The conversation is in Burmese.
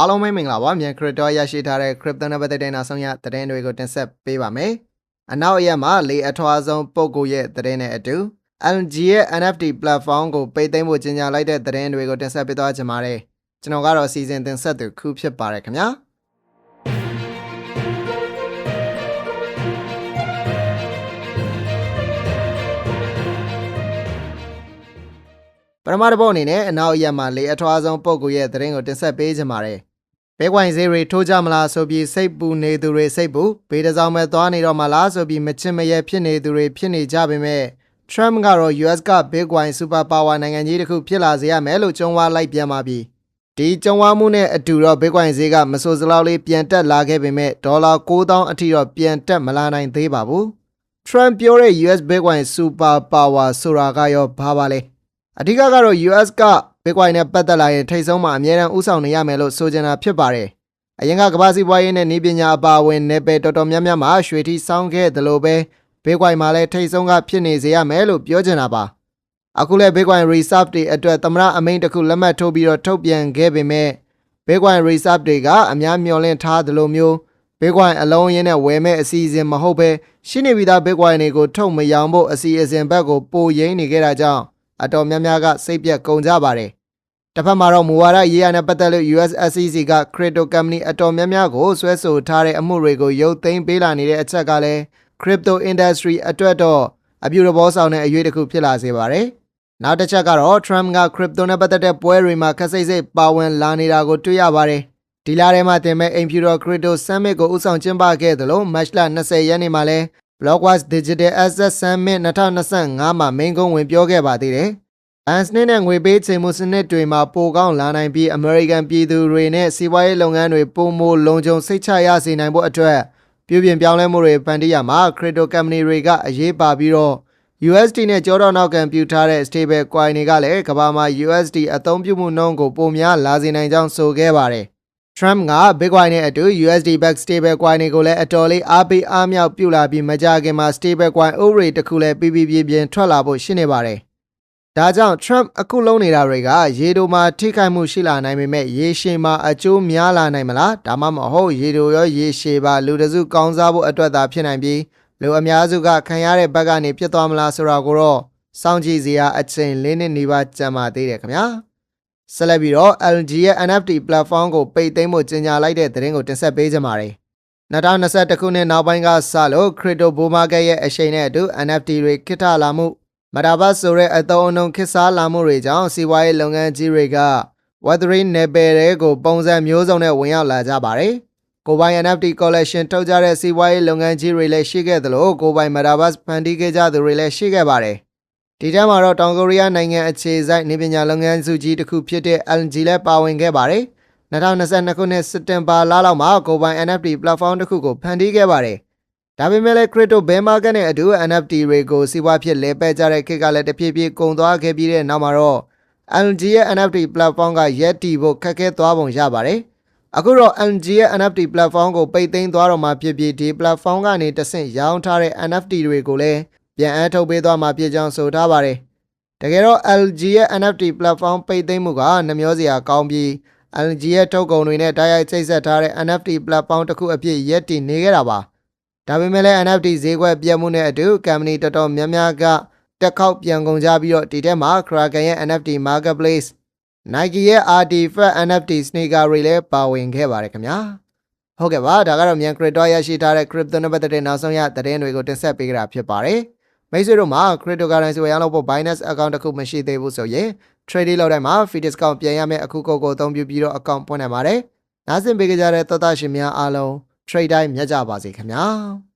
အားလုံးပဲမင်္ဂလာပါမြန် crypto ရရှိထားတဲ့ crypto နဲ့ပတ်သက်တဲ့နောက်ဆုံးရသတင်းတွေကိုတင်ဆက်ပေးပါမယ်။အနောက်အရက်မှာလေအထွားဆုံးပုံကိုရဲ့သတင်းနဲ့အတူ LG ရဲ့ NFT platform ကိုပိတ်သိမ်းဖို့ကြေညာလိုက်တဲ့သတင်းတွေကိုတင်ဆက်ပေးသွားကြပါမယ်။ကျွန်တော်ကတော့စီစဉ်တင်ဆက်သူခုဖြစ်ပါတယ်ခင်ဗျာ။ပထမတစ်ပုတ်အနေနဲ့အနောက်အရက်မှာလေအထွားဆုံးပုံကိုရဲ့သတင်းကိုတင်ဆက်ပေးကြပါမယ်။ ဘဲကွိုင်ဈေးတွေထိုးကြမလားဆိုပြီးစိတ်ပူနေသူတွေစိတ်ပူဘေးတစ်စောင်းမဲ့သွားနေတော့မလားဆိုပြီးမချင်မရဲဖြစ်နေသူတွေဖြစ်နေကြပေမဲ့ Trump ကတော့ US က Bitcoin Super Power နိုင်ငံကြီးတစ်ခုဖြစ်လာစေရမယ်လို့ကြုံဝါလိုက်ပြန်ပါပြီ။ဒီကြုံဝါမှုနဲ့အတူတော့ Bitcoin ဈေးကမဆိုးစလောက်လေးပြန်တက်လာခဲ့ပေမဲ့ဒေါ်လာ9000အထိတော့ပြန်တက်မလာနိုင်သေးပါဘူး။ Trump ပြောတဲ့ US Bitcoin Super Power ဆိုတာကရောဘာပါလဲ။အဓိကကတော့ US က Bitcoin နဲ့ပတ်သက်လာရင်ထိတ်ဆုံးမှာအများအားဥဆောင်နေရမယ်လို့ဆိုချင်တာဖြစ်ပါတယ်။အရင်ကကမ္ဘာစီးပွားရေးနဲ့နည်းပညာအပါအဝင်နယ်ပယ်တော်တော်များများမှာရွှေထီးဆောင်းခဲ့တယ်လို့ပဲ Bitcoin မှာလည်းထိတ်ဆုံးကဖြစ်နေစေရမယ်လို့ပြောချင်တာပါ။အခုလည်း Bitcoin Reserve တွေအတွက်သမရအမိန့်တစ်ခုလက်မှတ်ထိုးပြီးတော့ထုတ်ပြန်ခဲ့ပေမဲ့ Bitcoin Reserve တွေကအများမျှော်လင့်ထားသလိုမျိုး Bitcoin အလုံးရင်းနဲ့ဝယ်မဲ့အစီအစဉ်မဟုတ်ဘဲရှိနေပြီးသား Bitcoin တွေကိုထုတ်မရောင်းဖို့အစီအစဉ်ဘက်ကိုပိုရင်းနေခဲ့တာကြောင့်အတော်များများကစိတ်ပြက်ကုန်ကြပါတယ်။ တစ်ဖက်မှာတော့မူဝါဒရေးရနဲ့ပတ်သက်လို့ US SEC က Crypto Company အတော်များများကိုဆွဲဆိုထားတဲ့အမှုတွေကိုရုပ်သိမ်းပေးလာနေတဲ့အချက်ကလည်း Crypto Industry အတွက်တော့အပြုသဘောဆောင်တဲ့အရွေးတစ်ခုဖြစ်လာစေပါတယ်။နောက်တစ်ချက်ကတော့ Trump က Crypto နဲ့ပတ်သက်တဲ့ပွဲတွေမှာခက်စိတ်စိတ်ပါဝင်လာနေတာကိုတွေ့ရပါတယ်။ဒီလထဲမှာတင်မဲ့ Imperial Crypto Summit ကိုဦးဆောင်ကျင်းပခဲ့သလို March လ20ရက်နေ့မှာလည်း Blockwise Digital Asset Summit 2025မှာမိန့်ခွန်းဝင်ပြောခဲ့ပါသေးတယ်။ ဘန်စနစ်နဲ့ငွေပေးချိန်မှုစနစ်တွေမှာပိုကောင်းလာနိုင်ပြီး American ပြည်သူတွေနဲ့စီးပွားရေးလုပ်ငန်းတွေပုံမိုလုံခြုံစိတ်ချရစေနိုင်ဖို့အတွက်ပြုပြင်ပြောင်းလဲမှုတွေဖန်တီးရမှာ crypto company တွေကအရေးပါပြီးတော့ USD နဲ့ကြောတော့နောက်ကန်ပြူထားတဲ့ stable coin တွေကလည်းကမ္ဘာမှာ USD အသုံးပြုမှုနှုန်းကိုပိုများလာစေနိုင်ကြောင်းဆိုခဲ့ပါတယ်။ Trump က Bitcoin နဲ့အတူ USD back stable coin တွေကိုလည်းအတော်လေးအားပေးအားမြောက်ပြုလာပြီးမကြခင်မှာ stable coin ဥပဒေတစ်ခုလည်းပြပြပြပြင်းထွက်လာဖို့ရှိနေပါတယ်။ ဒါကြောင့် Trump အခုလုံးနေတာတွေက ရေတိုမှာထိခိုက်မှုရှိလာနိုင်ပေမဲ့ရေရှည်မှာအကျိုးများလာနိုင်မလားဒါမှမဟုတ်ရေတိုရောရေရှည်ပါလူတစုကောင်းစားဖို့အတွက်သာဖြစ်နိုင်ပြီးလူအများစုကခံရတဲ့ဘက်ကနေပြတ်သွားမလားဆိုတာကိုတော့စောင့်ကြည့်စရာအချိန်လေးနှစ်နေပါကြံပါသေးတယ်ခင်ဗျာ။ဆက်လက်ပြီးတော့ LG ရဲ့ NFT platform ကိုပိတ်သိမ်းဖို့ကြေညာလိုက်တဲ့သတင်းကိုတင်ဆက်ပေးကြပါမယ်။2021ခုနှစ်နောက်ပိုင်းကစလို့ Crypto Bull Market ရဲ့အရှိန်နဲ့အတူ NFT တွေခိထလာမှု မတာဘတ်ဆိုတဲ့အသုံးအနှုန်းခစ်စားလာမှုတွေကြောင့်စီးပွားရေးလုပ်ငန်းကြီးတွေက Web3 နယ်ပယ်တွေကိုပုံစံမျိုးစုံနဲ့ဝင်ရောက်လာကြပါတယ်။ကိုပိုင် NFT collection ထုတ်ကြတဲ့စီးပွားရေးလုပ်ငန်းကြီးတွေလည်းရှိခဲ့သလိုကိုပိုင် Metaverse ဖန်တီးခဲ့ကြသူတွေလည်းရှိခဲ့ပါတယ်။ဒီထဲမှာတော့တောင်ကိုရီးယားနိုင်ငံအခြေစိုက်နေပညာလုပ်ငန်းစုကြီးတစ်ခုဖြစ်တဲ့ LG လည်းပါဝင်ခဲ့ပါတယ်။2022ခုနှစ်စက်တင်ဘာလလောက်မှာကိုပိုင် NFT platform တစ်ခုကိုဖန်တီးခဲ့ပါတယ်။ ဒါပေမဲ့လည်း crypto bear market နဲ့အတူ NFT တွေကိုစီးပွားဖြစ်လဲပတ်ကြတဲ့ခေတ်ကလည်းတဖြည်းဖြည်းကုန်သွားခဲ့ပြီးတဲ့နောက်မှာတော့ LG ရဲ့ NFT platform ကရက်တီဖို့ခက်ခဲသွားပုံရပါတယ်။အခုတော့ LG ရဲ့ NFT platform ကိုပိတ်သိမ်းသွားတော့မှဖြစ်ပြီးဒီ platform ကနေတဆင့်ရောင်းထားတဲ့ NFT တွေကိုလည်းပြန်အပ်ထုတ်ပေးသွားမှာဖြစ်ကြောင်းဆိုထားပါတယ်။တကယ်တော့ LG ရဲ့ NFT platform ပိတ်သိမ်းမှုကနှမျောစရာကောင်းပြီး LG ရဲ့ထုတ်ကုန်တွေနဲ့တိုက်ရိုက်ချိတ်ဆက်ထားတဲ့ NFT platform တစ်ခုအဖြစ်ရက်တည်နေခဲ့တာပါ။ ဒါပေမဲ့လည်း NFT ဈေးကွက်ပြတ်မှုနဲ့အတူ company တော်တော်များများကတက်ခေါက်ပြန်ကုန်ကြပြီးတော့ဒီထဲမှာ Kraken ရဲ့ NFT marketplace Nike ရဲ့ Artifact NFT sneaker တွေလည်းပါဝင်ခဲ့ပါတယ်ခင်ဗျာ။ဟုတ်ကဲ့ပါဒါကတော့မြန် crypto ရရှိထားတဲ့ crypto နဲ့ပတ်သက်တဲ့နောက်ဆုံးရသတင်းတွေကိုတင်ဆက်ပေးကြတာဖြစ်ပါတယ်။မိတ်ဆွေတို့မှာ cryptocurrency ဝယ်ရလို့ဖို့ Binance account တစ်ခုမရှိသေးဘူးဆိုရင် trade လုပ်တိုင်းမှာ free discount ပြန်ရမယ့်အခုကိုကိုအသုံးပြုပြီးတော့ account ဖွင့်နိုင်ပါတယ်။နားဆင်ပေးကြတဲ့သောသားရှင်များအားလုံး trade တိုင်းမြတ်ကြပါစေခင်ဗျာ။